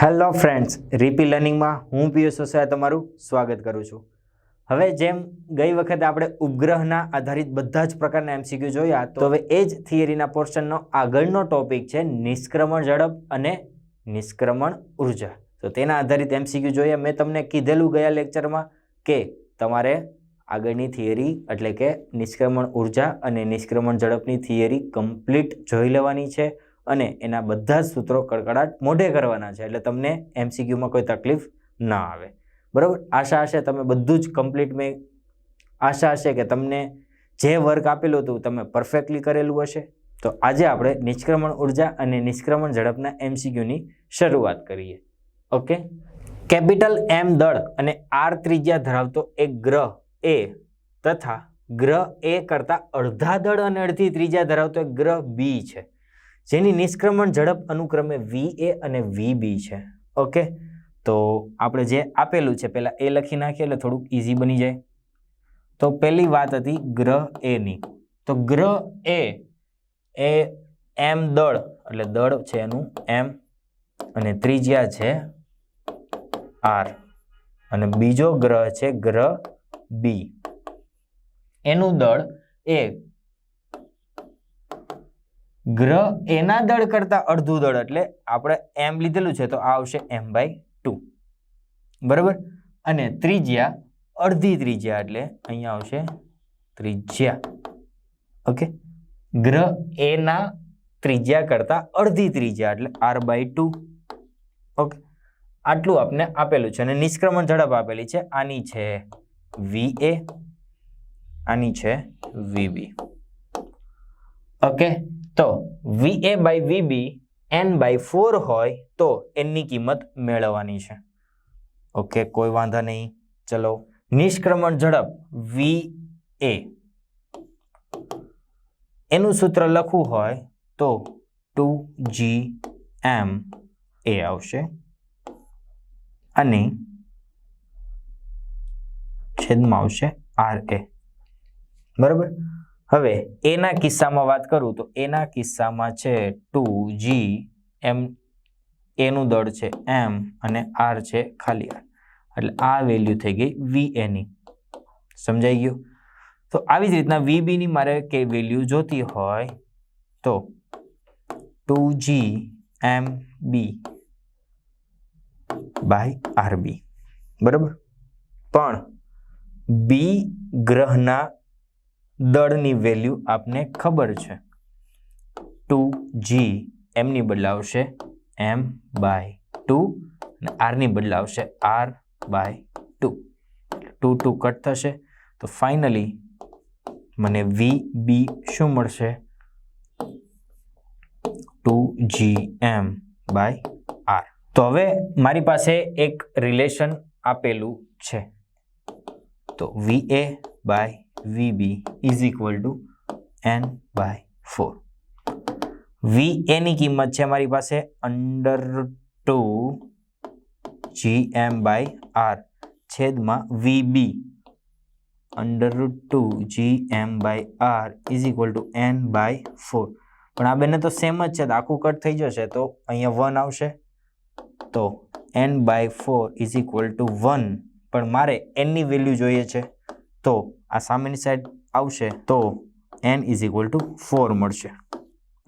Hello friends, રીપી લર્નિંગમાં હું પિયુષ વસાવા તમારું સ્વાગત કરું છું. હવે જેમ ગઈ વખતે આપણે ઉપગ્રહના આધારિત બધા જ પ્રકારના એમસીક્યુ જોયા, તો હવે એ જ થિયરીના પોર્શનનો આગળનો ટોપિક છે નિષ્ક્રમણ ઝડપ અને નિષ્ક્રમણ ઊર્જા. તો તેના આધારિત એમસીક્યુ જોઈએ. મેં તમને કીધેલું ગયા લેક્ચરમાં કે તમારે આગળની થિયરી, એટલે કે નિષ્ક્રમણ ઊર્જા અને નિષ્ક્રમણ ઝડપની થિયરી કમ્પ્લીટ જોઈ લેવાની છે. અને એના બધા જ સૂત્રો કડકડાટ મોઢે કરવાના છે, એટલે તમને એમસીક્યુમાં કોઈ તકલીફ ના આવે. બરાબર? આશા હશે તમે બધું જ કમ્પ્લીટ મેં આશા હશે કે તમને જે વર્ક આપેલું હતું તમે પરફેક્ટલી કરેલું હશે. તો આજે આપણે નિષ્ક્રમણ ઊર્જા અને નિષ્ક્રમણ ઝડપના એમસીક્યુની શરૂઆત કરીએ. ઓકે? કેપિટલ એમ દળ અને આર ત્રિજ્યા ધરાવતો એક ગ્રહ એ તથા ગ્રહ એ કરતાં અડધા દળ અને અડધી ત્રિજ્યા ધરાવતો એક ગ્રહ બી છે. જેની નિષ્ક્રમણ ઝડપ અનુક્રમે વી એ અને વી બી છે. ઓકે તો આપણે જે આપેલું છે, પહેલાં એ લખી નાખીએ એટલે થોડુંક ઇઝી બની જાય. તો પહેલી વાત હતી ગ્રહ એની તો ગ્રહ એ એ એમ દળ, એટલે દળ છે એનું એમ અને ત્રિજ્યા છે આર અને બીજો ગ્રહ છે ગ્રહ બી એનું દળ એ ગ્રહ એના દળ કરતા અડધું દળ એટલે આપણે એમ લીધેલું છે તો આ આવશે એમ બાય ટુ. બરાબર? અને ત્રિજ્યા અડધી ત્રિજ્યા એટલે અહીંયા આવશે ત્રિજ્યા. ઓકે? ગ્રહ એના ત્રિજ્યા કરતા અડધી ત્રિજ્યા એટલે આર બાય ટુ. ઓકે? આટલું આપને આપેલું છે અને નિષ્ક્રમણ ઝડપ આપેલી છે. આની છે વી એ, આની છે વીબી ઓકે? તો V A by V B N by four હોય તો એની કિંમત મેળવવાની છે. ઓકે, કોઈ વાંધા નહીં. ચલો, નિષ્ક્રમણ ઝડપ વી એ એનું સૂત્ર લખવું હોય તો ટુ જી એમ એ આવશે. અને છેદમાં આવશે આર એ બરાબર? હવે, એના કિસ્સામાં વાત કરું તો એના કિસ્સામાં છે ટુ જી, એમ, એનું દળ છે એમ અને આર છે ખાલી આર. એટલે આ વેલ્યુ થઈ ગઈ વી એની. સમજાઈ ગયું? તો આવી જ રીતના વી બીની મારે કે વેલ્યુ જોતી હોય તો two G, M, B by R B. બરાબર? પણ બી ગ્રહના દળની વેલ્યુ આપને ખબર છે. ટુ જી એમની બદલાવશે એમ બાય ટુ અને આરની બદલાવશે R by two. Two two cut થશે. તો ફાઇનલી મને વી બી શું મળશે? Two G M by R. તો હવે મારી પાસે એક રિલેશન આપેલું છે. તો V A by V B equal to N by four V એની કિંમત છે મારી પાસે under two G M by R છેદમાં VB under two G M by R is equal to N by four પણ આ બંને તો સેમ જ છે, તો આખું કટ થઈ જશે, તો અહીંયા વન આવશે. તો N by four is equal to one પણ મારે એનની વેલ્યુ જોઈએ છે. તો આ સામેની સાઈડ આવશે તો N is equal to four મળશે.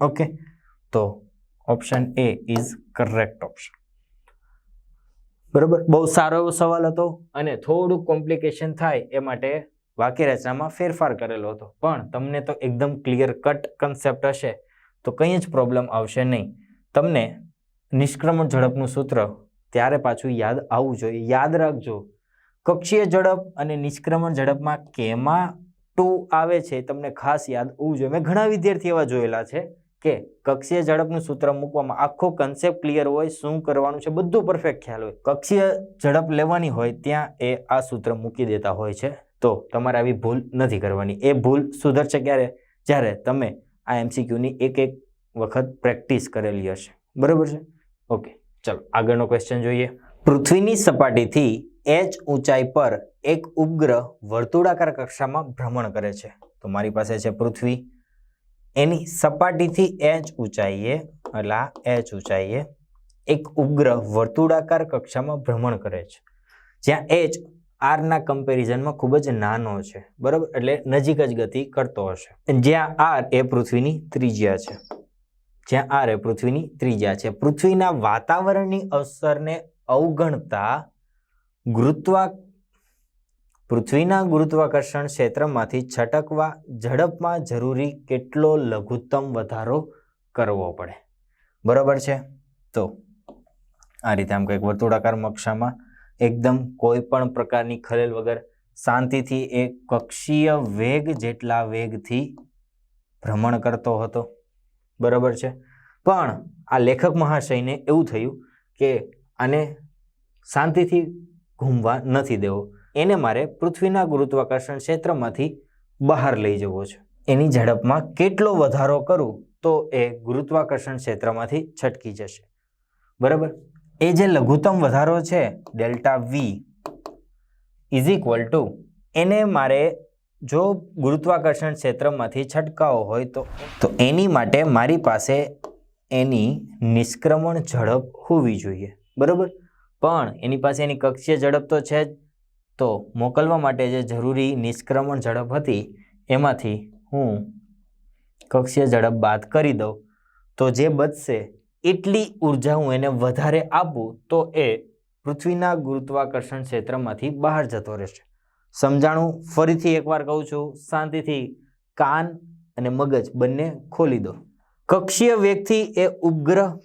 ઓકે તો option A is correct option બરાબર? બહુ સારો એવો સવાલ હતો અને થોડુંક કોમ્પ્લિકેશન થાય એ માટે વાક્ય રચનામાં ફેરફાર કરેલો હતો. પણ તમને તો એકદમ ક્લિયર કટ કન્સેપ્ટ હશે, તો કંઈ જ પ્રોબ્લેમ આવશે નહીં. તમને નિષ્ક્રમણ ઝડપનું સૂત્ર ત્યારે પાછું યાદ આવવું જોઈએ. યાદ રાખજો. કક્ષીય ઝડપ અને નિષ્ક્રમણ ઝડપમાં કેમાં ટુ આવે છે તમને ખાસ યાદ હોવું જોઈએ. મેં ઘણા વિદ્યાર્થી એવા જોયેલા છે કે કક્ષીય ઝડપનું સૂત્ર મૂકવામાં આખો કન્સેપ્ટ ક્લિયર હોય, શું કરવાનું છે બધું પરફેક્ટ ખ્યાલ હોય. કક્ષીય ઝડપ લેવાની હોય ત્યાં એ આ સૂત્ર મૂકી દેતા હોય છે. તો તમારે આવી ભૂલ નથી કરવાની. એ ભૂલ સુધરશે ક્યારે? જ્યારે તમે આ એમસીક્યુની એક એક વખત પ્રેક્ટિસ કરેલી હશે. બરાબર છે? ઓકે, ચલો આગળનો ક્વેશ્ચન જોઈએ. પૃથ્વીની સપાટીથી એચ ઊંચાઈ પર એક ઉપગ્રહ વર્તુળાકાર કક્ષામાં ભ્રમણ કરે છે. તો મારી પાસે છે પૃથ્વી. એની સપાટીથી એચ ઊંચાઈએ, એટલે આ એચ ઊંચાઈએ, એક ઉપગ્રહ વર્તુળાકાર કક્ષામાં ભ્રમણ કરે છે. જ્યાં એચ આરના કમ્પેરિઝનમાં ખૂબ જ નાનો છે. બરાબર? એટલે નજીક જ ગતિ કરતો હશે. જ્યાં આર એ પૃથ્વીની ત્રિજ્યા છે. જ્યાં આર એ પૃથ્વીની ત્રિજ્યા છે. પૃથ્વીના વાતાવરણની અસરને અવગણતા ગુરુત્વા, પૃથ્વીના ગુરુત્વાકર્ષણ ક્ષેત્રમાંથી છટકવા ઝડપમાં જરૂરી કેટલો લઘુત્તમ વધારો કરવો પડે? બરાબર છે? તો આ રીતે આમ કંઈક વર્તુળાકાર મક્ષામાં એકદમ કોઈ પણ પ્રકારની ખલેલ વગર શાંતિથી એ કક્ષીય વેગ જેટલા વેગથી ભ્રમણ કરતો હતો. બરાબર છે? પણ આ લેખક મહાશયને એવું થયું કે આને શાંતિથી ઘૂમવા નથી દેવો. એને મારે પૃથ્વીના ગુરુત્વાકર્ષણ ક્ષેત્રમાંથી બહાર લઈ જવો છે. એની ઝડપમાં કેટલો વધારો કરું તો એ ગુરુત્વાકર્ષણ ક્ષેત્રમાંથી છટકી જશે. બરાબર? એ જે લઘુત્તમ વધારો છે, delta V is equal to એને મારે જો ગુરુત્વાકર્ષણ ક્ષેત્રમાંથી છટકાવો હોય તો તો એની માટે મારી પાસે એની નિષ્ક્રમણ ઝડપ હોવી જોઈએ. બરાબર? પણ એની પાસે એની કક્ષીય ઝડપ તો છે જ. તો મોકલવા માટે જે જરૂરી નિષ્ક્રમણ ઝડપ હતી, એમાંથી હું કક્ષીય ઝડપ બાદ કરી દઉં. તો જે બચશે, એટલી ઊર્જા હું એને વધારે આપું, તો એ પૃથ્વીના ગુરુત્વાકર્ષણ ક્ષેત્રમાંથી બહાર જતો રહેશે. સમજાણું? ફરીથી એકવાર કહું છું, શાંતિથી કાન અને મગજ બંને ખોલી દો. કક્ષીય વેગથી એ ઉપગ્રહ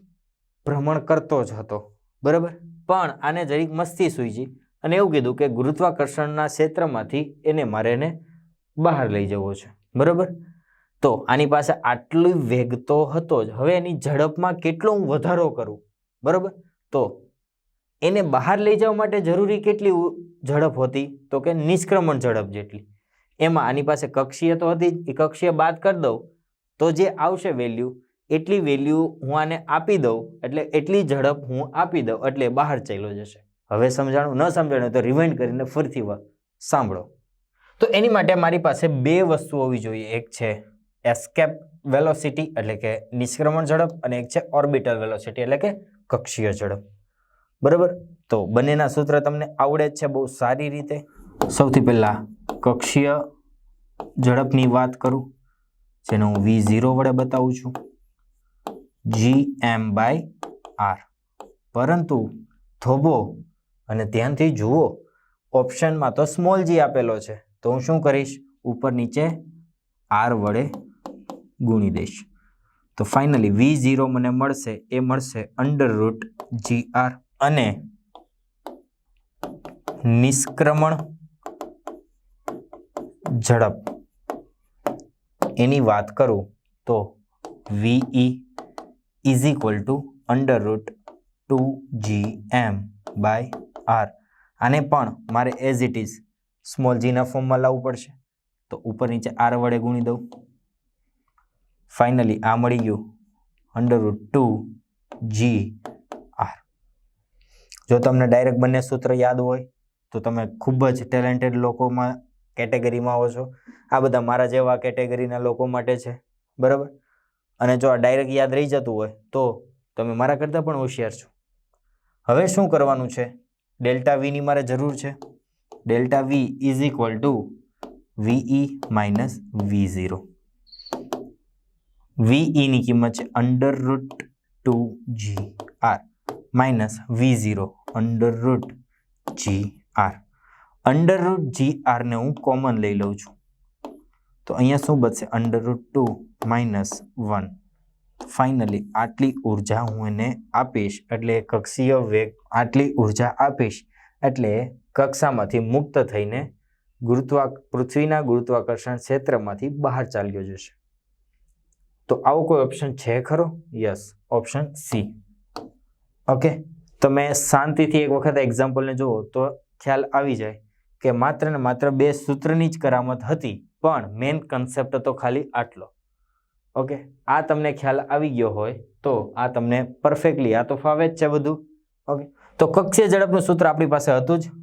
ભ્રમણ કરતો જ હતો. બરાબર? પણ આને જરીક મસ્તી સૂઈજી અને એવું કીધું કે ગુરુત્વાકર્ષણના ક્ષેત્રમાંથી એને મારે એને બહાર લઈ જવો છે. બરાબર? તો આની પાસે આટલી વેગ તો હતો જ. હવે એની ઝડપમાં કેટલો હું વધારો કરું? બરાબર? તો એને બહાર લઈ જવા માટે જરૂરી કેટલી ઝડપ હતી? તો કે નિષ્ક્રમણ ઝડપ જેટલી. એમાં આની પાસે કક્ષીય તો હતી જ. એ કક્ષીય બાદ કરી દઉં. તો જે આવશે વેલ્યુ એટલી વેલ્યુ હું આને આપી દઉં, એટલે એટલી ઝડપ હું આપી દઉં, એટલે બહાર ચાલ્યો જશે. હવે સમજાણું, ન સમજાણું તો રિવાઇન્ડ કરીને ફરીથી સાંભળો. તો એની માટે મારી પાસે બે વસ્તુ હોવી જોઈએ. એક છે એસ્કેપ વેલોસિટી એટલે કે નિષ્ક્રમણ ઝડપ, અને એક છે ઓર્બિટલ વેલોસિટી એટલે કે કક્ષીય ઝડપ. બરાબર? તો બંનેના સૂત્ર તમને આવડે જ છે, બહુ સારી રીતે. સૌથી પહેલાં કક્ષીય ઝડપની વાત કરું, જેને હું વી ઝીરો વડે બતાવું છું. જી એમ બાય આર પરંતુ થોભો અને ધ્યાનથી જુઓ, ઓપ્શનમાં તો સ્મોલ જી આપેલો છે. તો હું શું કરીશ? ઉપર નીચે આર વડે ગુણી દઈશ. તો ફાઇનલી વી ઝીરો મને મળશે. એ મળશે અંડર રૂટ જી આર અને નિષ્ક્રમણ ઝડપ. એની વાત કરું તો V E is equal to under root two G M by R આને પણ મારે એઝ ઇટ ઇઝ સ્મોલ જીના ફોર્મમાં લાવવું પડશે. તો ઉપર નીચે આર વડે ગુણી દઉં. ફાઇનલી આ મળી ગયું under root two G R જો તમને ડાયરેક્ટ બંને સૂત્ર યાદ હોય, તો તમે ખૂબ જ ટેલેન્ટેડ લોકોમાં કેટેગરીમાં આવો છો. આ બધા મારા જેવા કેટેગરીના લોકો માટે છે. બરાબર? અને જો આ ડાયરેક્ટ યાદ રહી જતું હોય, તો તમે મારા કરતાં પણ હોશિયાર છો. હવે શું કરવાનું છે? ડેલ્ટા વીની મારે જરૂર છે. Delta V is equal to VE minus V zero વીઈની કિંમત છે under root two G R minus V zero under root G R under root G આરને હું કોમન લઈ લઉં છું. તો અહીંયા શું બચશે? Under root two minus one finally આટલી ઊર્જા હું એને આપીશ. એટલે કક્ષીય વેગ આટલી ઊર્જા આપીશ. એટલે કક્ષામાંથી મુક્ત થઈને ગુરુત્વા પૃથ્વીના ગુરુત્વાકર્ષણ ક્ષેત્રમાંથી બહાર ચાલ્યો જશે. તો આવો કોઈ ઓપ્શન છે ખરો? યસ ઓપ્શન સી ઓકે તમે શાંતિથી એક વખત એક્ઝામ્પલને જુઓ તો ખ્યાલ આવી જાય કે માત્ર ને માત્ર બે સૂત્રની જ કરામત હતી. પણ મેઇન કન્સેપ્ટ તો ખાલી આટલો. ઓકે આ તમને ખ્યાલ આવી ગયો હોય તો આ તમને પરફેક્ટલી આ તો ફાવે જ છે બધું. ઓકે તો કક્ષીય ઝડપનું સૂત્ર આપણી પાસે હતું જ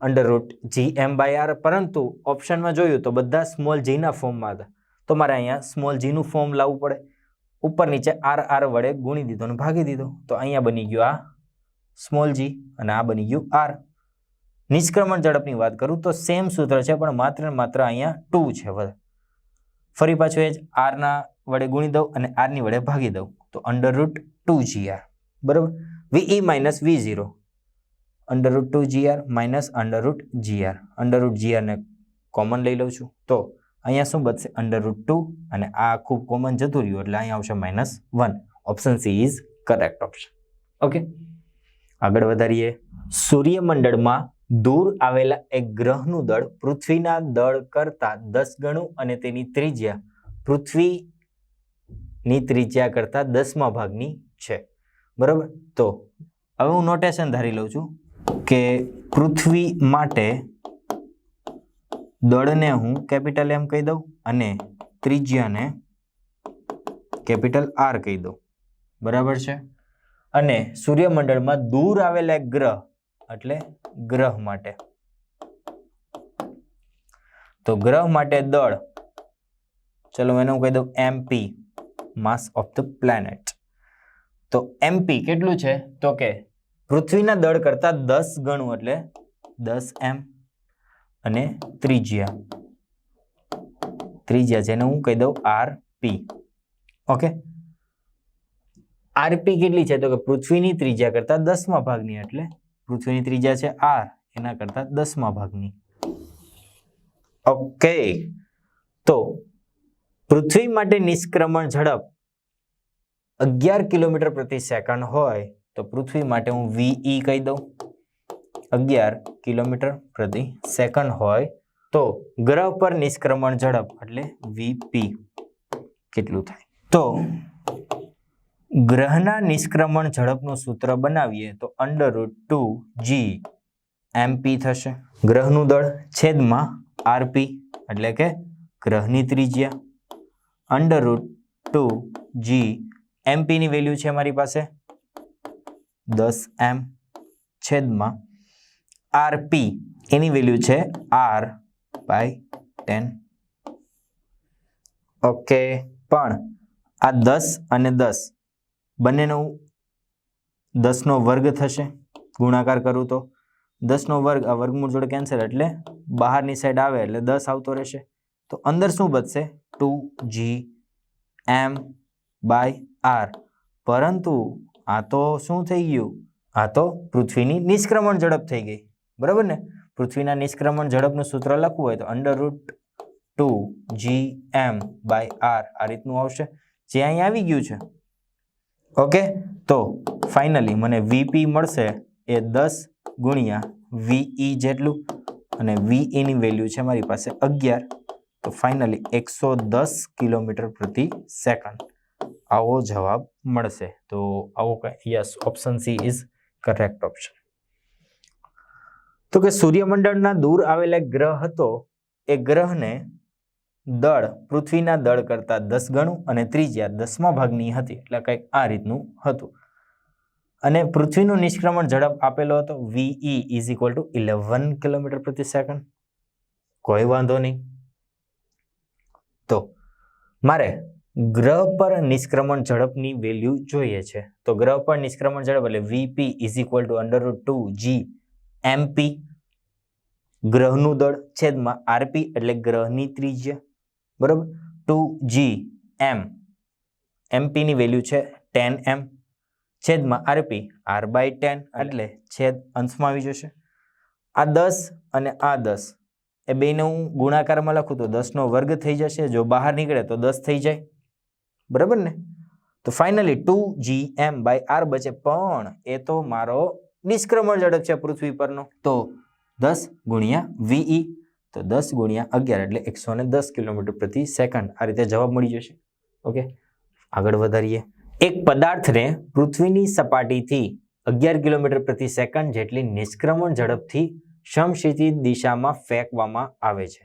under root G M by R પરંતુ ઓપ્શનમાં જોયું તો બધા સ્મોલ જીના ફોર્મમાં હતા. તો મારે અહીંયા સ્મોલ જીનું ફોર્મ લાવવું પડે. ઉપર નીચે આર આર વડે ગુણી દીધો અને ભાગી દીધો. તો અહીંયા બની ગયું આ સ્મોલ જી અને આ બની ગયું આર નિષ્ક્રમણ ઝડપની વાત કરું તો સેમ સૂત્ર છે, પણ માત્ર માત્ર અહીંયા ટુ છે ફરી પાછું એ જ આરના વડે ગુણી દઉં અને આરની વડે ભાગી દઉં. તો અંડર રૂટ ટુ જીઆર બરાબર? VE minus V zero under root two GR minus under root GR under root જીઆરને common લઈ લઉં છું. તો અહીંયા શું બચશે? અંડર રૂટ ટુ અને આ ખૂબ કોમન જતું રહ્યું એટલે અહીંયા આવશે minus one option C is correct option okay આગળ વધારીએ. સૂર્યમંડળમાં દૂર આવેલા એક ગ્રહનું દળ પૃથ્વીના દળ કરતા દસ ગણું અને તેની ત્રિજ્યા પૃથ્વીની ત્રિજ્યા કરતા દસમા ભાગની છે. બરાબર? તો હવે હું નોટેશન ધારી લઉં છું કે પૃથ્વી માટે દળને હું કેપિટલ એમ કહી દઉં અને ત્રિજ્યાને કેપિટલ આર કહી દઉં. બરાબર છે? અને સૂર્યમંડળમાં દૂર આવેલા એક ગ્રહ એટલે ગ્રહ માટે. તો ગ્રહ માટે દળ, ચલો એને હું કહી દઉં MP mass of the planet તો એમપી કેટલું છે? તો કે પૃથ્વીના દળ કરતા દસ ગણું એટલે દસ એમ અને ત્રિજ્યા. ત્રિજ્યા જેને હું કહી દઉં આર પી ઓકે? આરપી કેટલી છે? તો કે પૃથ્વીની ત્રિજ્યા કરતા દસમા ભાગની એટલે પૃથ્વીની ત્રિજ્યા છે આર, એના કરતા દસમા ભાગની. ઓકે. તો પૃથ્વી માટે નિષ્ક્રમણ ઝડપ અગિયાર કિલોમીટર પ્રતિ સેકન્ડ હોય તો પૃથ્વી માટે હું વીઈ કહી દઉં. અગિયાર કિલોમીટર પ્રતિ સેકન્ડ હોય તો ગ્રહ પર નિષ્ક્રમણ ઝડપ એટલે વીપી કેટલું થાય? તો ગ્રહના નિષ્ક્રમણ ઝડપનું સૂત્ર બનાવીએ તો under root two G MP થશે. ગ્રહનું દળ છેદમાં આરપી એટલે કે ગ્રહની ત્રિજ્યા. અંડર રૂટ ટુ જી એમપીની વેલ્યુ છે મારી પાસે. દસ એમ છેદમાં આરપી એની વેલ્યુ છે આર બાય ટેન ઓકે પણ આ દસ અને દસ બંનેનું દસનો વર્ગ થશે, ગુણાકાર કરું તો. દસનો વર્ગ, આ વર્ગમૂળ જોડે કેન્સલ એટલે બહારની સાઈડ આવે એટલે દસ આવતો રહેશે. તો અંદર શું બચશે? Two G M by R. પરંતુ આ તો શું થઈ ગયું? આ તો પૃથ્વીની નિષ્ક્રમણ ઝડપ થઈ ગઈ. બરાબર ને? પૃથ્વીના નિષ્ક્રમણ ઝડપનું સૂત્ર લખવું હોય તો under root two G M by R આ રીતનું આવશે. જે અહીં આવી ગયું છે. ઓકે? તો ફાઇનલી મને વીપી મળશે એ દસ ગુણ્યા વીઈ જેટલું અને વીઈની વેલ્યુ છે મારી પાસે અગિયાર. તો ફાઇનલી એકસો દસ કિલોમીટર પ્રતિ સેકન્ડ આવો જવાબ મળશે. તો આવો yes option C is correct option તો કે સૂર્યમંડળના દૂર આવેલા ગ્રહ હતો, એ ગ્રહને દળ પૃથ્વીના દળ કરતાં દસ ગણું અને ત્રિજ્યા દસમા ભાગની હતી. એટલે કંઈક આ રીતનું હતું. અને પૃથ્વીનું નિષ્ક્રમણ ઝડપ આપેલો હતો. VE is equal to eleven kilometre પ્રતિ સેકન્ડ. કોઈ વાંધો નહીં. તો મારે ગ્રહ પર નિષ્ક્રમણ ઝડપની વેલ્યુ જોઈએ છે. તો ગ્રહ પર નિષ્ક્રમણ ઝડપ એટલે VP is equal to under two G MP ગ્રહનું દળ છેદમાં આરપી એટલે ગ્રહની ત્રિજ્યા. બરાબર? Two G M. એમપીની વેલ્યુ છે ટેન એમ. છેદમાં આરપી આર બાય ટેન એટલે છેદ અંશમાં આવી જશે. આ દસ અને આ દસ. એ બેને હું ગુણાકારમાં લખું તો દસનો વર્ગ થઈ જશે. જો બહાર નીકળે તો દસ થઈ જાય. બરાબર ને? તો finally two G M by R બચે પણ એ તો મારો નિષ્ક્રમણ ઝડપ છે પૃથ્વી પરનો. તો દસ ગુણ્યા વીઈ તો દસ ગુણ્યા અગિયાર એટલે એકસો ને દસ કિલોમીટર પ્રતિ સેકન્ડ આ રીતે જવાબ મળી જશે. ઓકે? આગળ વધારીએ. એક પદાર્થને પૃથ્વીની સપાટીથી અગિયાર કિલોમીટર પ્રતિ સેકન્ડ જેટલી નિષ્ક્રમણ ઝડપથી સમશીતી દિશામાં ફેંકવામાં આવે છે.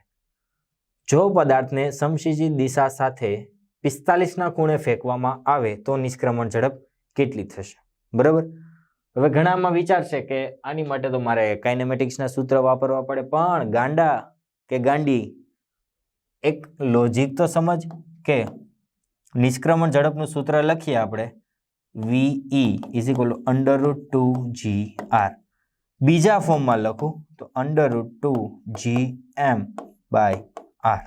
જો પદાર્થને સમશીતી દિશા સાથે પિસ્તાલીસના ખૂણે ફેંકવામાં આવે તો નિષ્ક્રમણ ઝડપ કેટલી થશે? બરાબર? હવે ઘણામાં વિચારશે કે આની માટે તો મારે કાઇનેમેટિક્સના સૂત્ર વાપરવા પડે, પણ ગાંડા કે ગાંડી એક લોજિક તો સમજ કે નિષ્ક્રમણ ઝડપનું સૂત્ર લખીએ આપણે. VE is equal under root two G R બીજા ફોર્મમાં લખું તો under root two G M by R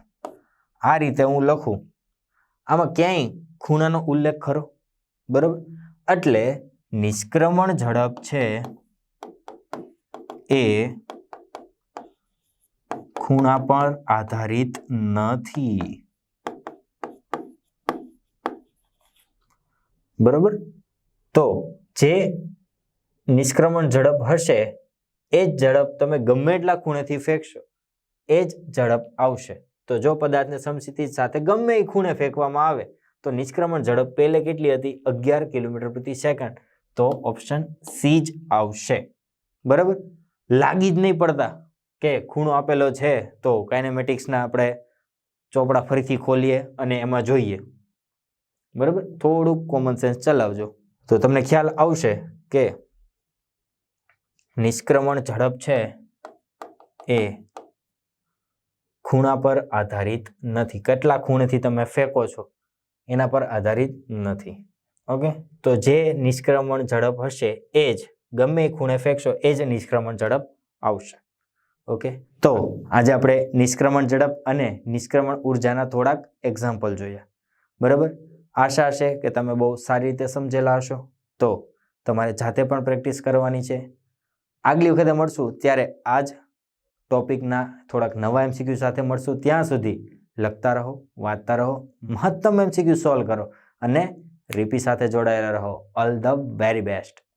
આ રીતે હું લખું. આમાં ક્યાંય ખૂણાનો ઉલ્લેખ ખરો? બરોબર? એટલે નિષ્ક્રમણ ઝડપ છે એ ખૂણા પર આધારિત નથી. બરોબર? તો જે નિષ્ક્રમણ ઝડપ હશે, એ જ ઝડપ તમે ગમે એટલા ખૂણેથી ફેંકશો, એ જ ઝડપ આવશે. તો જો પદાર્થને સમસ્થિતિ સાથે ગમે એ ખૂણે ફેંકવામાં આવે, તો નિષ્ક્રમણ ઝડપ પહેલે કેટલી હતી? અગિયાર કિલોમીટર પ્રતિ સેકન્ડ. તો ઓપ્શન સી જ આવશે. બરાબર? લાગી જ નહીં પડતા. કે ખૂણો આપેલો છે, તો કાઇનેમેટિક્સના આપણે ચોપડા ફરીથી ખોલીએ અને એમાં જોઈએ. બરાબર? થોડુંક કોમન સેન્સ ચલાવજો. તો તમને ખ્યાલ આવશે કે નિષ્ક્રમણ ઝડપ છે એ ખૂણા પર આધારિત નથી. કેટલા ખૂણેથી તમે ફેંકો છો એના પર આધારિત નથી. ઓકે? તો જે નિષ્ક્રમણ ઝડપ હશે એ જ, ગમે ખૂણે ફેંકશો, એ જ નિષ્ક્રમણ ઝડપ આવશે. ઓકે તો આજે આપણે નિષ્ક્રમણ ઝડપ અને નિષ્ક્રમણ ઉર્જાના થોડાક એક્ઝામ્પલ જોયા બરાબર? આશા છે કે તમે બહુ સારી રીતે સમજેલા હશો. તો તમારે જાતે પણ પ્રેક્ટિસ કરવાની છે. આગલી વખતે મળશું ત્યારે આ જ ટોપિકના થોડાક નવા એમસીક્યુ સાથે મળશું. ત્યાં સુધી લખતા રહો, વાંચતા રહો, મહત્તમ એમસીક્યુ સોલ્વ કરો અને રીપી સાથે જોડાયેલા રહો. All the very best